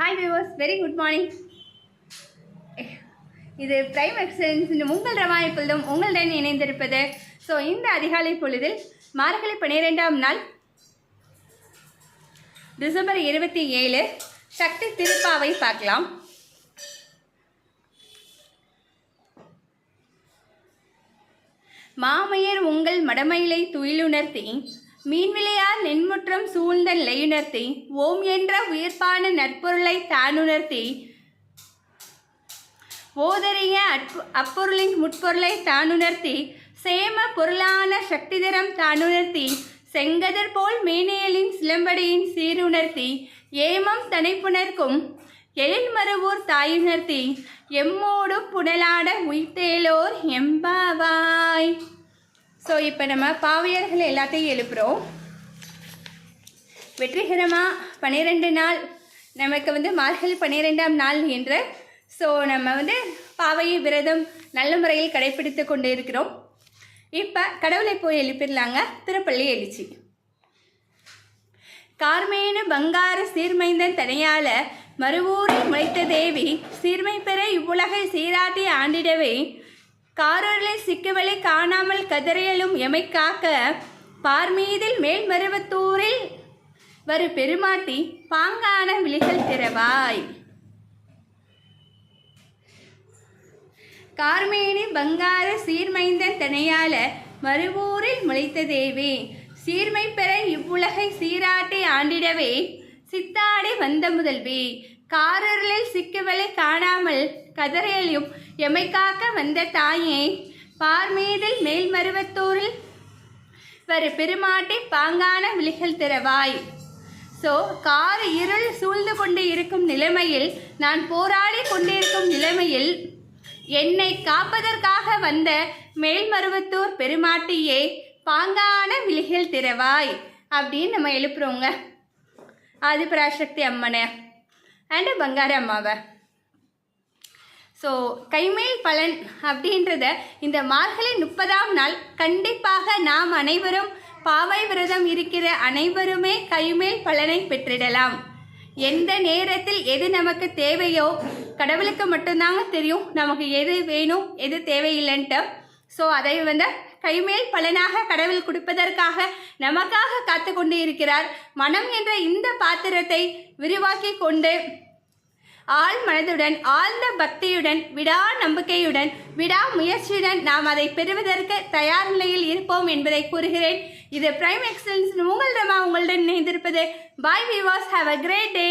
Hi viewers very good morning இது prime Excellence உங்கள் ரவாய்ப்புள்ளும் உங்களுடன் இணைந்திருப்பது. ஸோ இந்த அதிகாலை பொழுதில் மார்கழி பன்னிரெண்டாம் நாள் டிசம்பர் இருபத்தி ஏழு சக்தி திருப்பாவை பார்க்கலாம். மாமையர் உங்கள் மடமயிலை துயிலுணர்த்தி மீன்விளையார் நென்முற்றம் சூழ்ந்த நிலையுணர்த்தி ஓம் என்ற உயிர்ப்பான நற்பொருளை தானுணர்த்தி ஓதறிய அப்பொருளின் முற்பொருளை தானுணர்த்தி சேம பொருளான சக்திதரம் தானுணர்த்தி செங்கதிர் போல் மேனியலின் சிலம்படியின் சீருணர்த்தி ஏமம் தனைப்புணர்க்கும் எழில்மருவூர் தாயுணர்த்தி எம்மோடு புனலாட உயிர்த்தேலோர் எம்பா ஸோ இப்போ நம்ம பாவையர்கள் எல்லாத்தையும் எழுப்புகிறோம் வெற்றிகரமாக பன்னிரெண்டு நாள் நமக்கு வந்து மார்கழி பன்னிரெண்டாம் நாள் என்ற ஸோ நம்ம வந்து பாவையை விரதம் நல்ல முறையில் கடைபிடித்து கொண்டு இருக்கிறோம் இப்போ கடவுளை போய் எழுப்பிடலாங்க. திருப்பள்ளி எழுச்சி. கார்மேனு பங்கார சீர்மைந்தன் தனையால மறுவூரை முளைத்த தேவி சீர்மை பெற இவ்வுலகை சீராட்டி ஆண்டிடவே காரொருளை சிக்கவலை காணாமல் கதறியலும் எமை காக்க பார்மீதில் மேல்மருவத்தூரில் வரு பெருமாட்டி பாங்கான விழிகள் திறவாய். கார்மேனி பங்கார சீர்மைந்தன் தனையால மறுவூரில் முளைத்த தேவி சீர்மை பெற இவ்வுலகை சீராட்டி ஆண்டிடவே சித்தாடி வந்த முதல்வி. காரர்களில் சிக்கவலை காணாமல் கதறையலும் எமை காக்க வந்த தாயே பார்மீதில் மேல்மருவத்தூரில் வரு பெருமாட்டி பாங்கான விழிகள் திறவாய். ஸோ கார் இருள் சூழ்ந்து கொண்டு இருக்கும் நிலைமையில் நான் போராடி கொண்டிருக்கும் நிலைமையில் என்னை காப்பதற்காக வந்த மேல்மருவத்தூர் பெருமாட்டியே பாங்கான விழிகள் திறவாய். அப்படின்னு நம்ம எழுப்புறோங்க. ஆதிபராசக்தி அம்மனை. அண்டு பங்கார அம்மாவை ஸோ கைமேல் பலன் அப்படின்றத இந்த மார்கழி முப்பதாம் நாள் கண்டிப்பாக நாம் அனைவரும் பாவை விரதம் இருக்கிற அனைவருமே கைமேல் பலனை பெற்றிடலாம். எந்த நேரத்தில் எது நமக்கு தேவையோ கடவுளுக்கு மட்டும்தாங்க தெரியும். நமக்கு எது வேணும் எது தேவையில்லைன்ட்டு ஸோ அதை வந்து கைமேல் பலனாக கடவுள் கொடுப்பதற்காக நமக்காக காத்து கொண்டு இருக்கிறார். மனம் என்ற இந்த பாத்திரத்தை விரிவாக்கி கொண்டு ஆழ் மனதுடன் ஆழ்ந்த பக்தியுடன் விடா நம்பிக்கையுடன் விடா முயற்சியுடன் நாம் அதை பெறுவதற்கு தயார் நிலையில் இருப்போம் என்பதை கூறுகிறேன். இது பிரைம் எக்ஸலன்ஸ் உங்களிடமா உங்களுடன் இணைந்திருப்பது பாய் விவாஸ் ஹாவ் அ கிரேட் டே